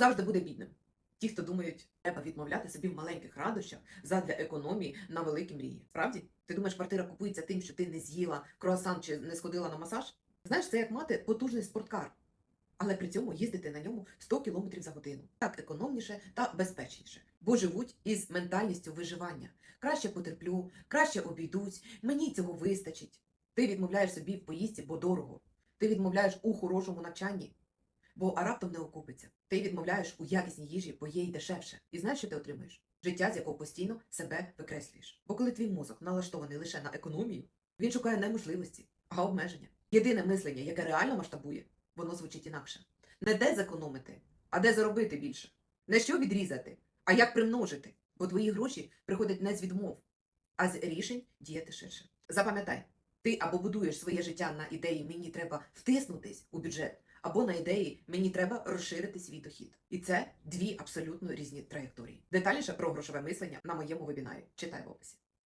завжди буде бідним? Ті, хто думають, треба відмовляти собі в маленьких радощах задля економії на великі мрії. Справді? Ти думаєш, квартира купується тим, що ти не з'їла круасан чи не сходила на масаж? Знаєш, це як мати потужний спорткар, але при цьому їздити на ньому 100 км за годину. Так економніше та безпечніше. Бо живуть із ментальністю виживання. Краще потерплю, краще обійдусь, мені цього вистачить. Ти відмовляєш собі в поїздці, бо дорого. Ти відмовляєш у хорошому навчанні, бо а раптом не окупиться. Ти відмовляєш у якісній їжі, бо є й дешевше. І знаєш, що ти отримаєш? Життя, з якого постійно себе викреслюєш. Бо коли твій мозок налаштований лише на економію, він шукає не можливості, а обмеження. Єдине мислення, яке реально масштабує, воно звучить інакше. Не де зекономити, а де заробити більше. Не що відрізати, а як примножити. Бо твої гроші приходять не з відмов, а з рішень діяти ширше. Запам'ятай, ти або будуєш своє життя на ідеї мені треба втиснутись у бюджет, або на ідеї мені треба розширити свій дохід. І це дві абсолютно різні траєкторії. Детальніше про грошове мислення на моєму вебінарі. Читай в описі.